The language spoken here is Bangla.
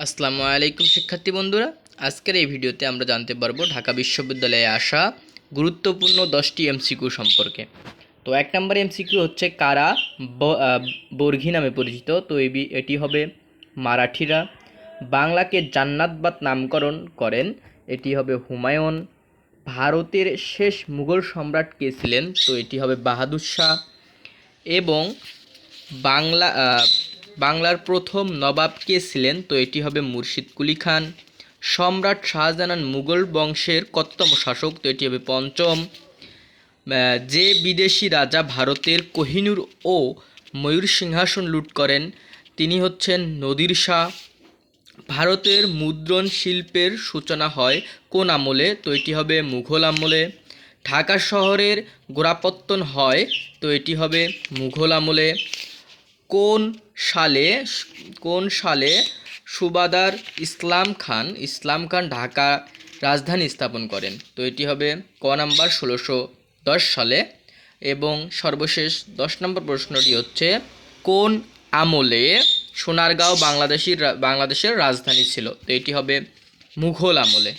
আসসালামু আলাইকুম শিক্ষার্থী বন্ধুরা। আজকের এই ভিডিওতে আমরা জানতে পারব ঢাকা বিশ্ববিদ্যালয়ে আসা গুরুত্বপূর্ণ দশটি এমসিকিউ সম্পর্কে। তো এক নম্বর এমসিকিউ হচ্ছে কারা বর্ঘি নামে পরিচিত। তো এই এটি হবে মারাঠিরা। বাংলাকে জান্নাতবাদ নামকরণ করেন। এটি হবে হুমায়ুন। ভারতের শেষ মুঘল সম্রাট কে ছিলেন? তো এটি হবে বাহাদুর শাহ। এবং বাংলা বাংলার প্রথম নবাব কে ছিলেন? তো এটি হবে মুর্শিদ কুলি খান। সম্রাট শাহজাহান মুঘল বংশের কততম শাসক? তো এটি হবে পঞ্চম। যে বিদেশি রাজা ভারতের কোহিনূর ও ময়ূর সিংহাসন লুট করেন, তিনি হচ্ছেন নদীর শাহ। ভারতের মুদ্রণ শিল্পের সূচনা হয় কোন আমলে? তো এটি হবে মুঘল আমলে। ঢাকা শহরের গোড়াপত্তন হয়, তো এটি হবে মুঘল আমলে। কোন সালে কোন সালে সুবাদার ইসলাম খান ইসলাম খান ঢাকা রাজধানী স্থাপন করেন? তো এটি হবে ক নাম্বার ষোলোশো দশ সালে এবং সর্বশেষ দশ নম্বর প্রশ্নটি হচ্ছে, কোন আমলে সোনারগাঁও বাংলাদেশের বাংলাদেশের রাজধানী ছিল? তো এটি হবে মুঘল আমলে।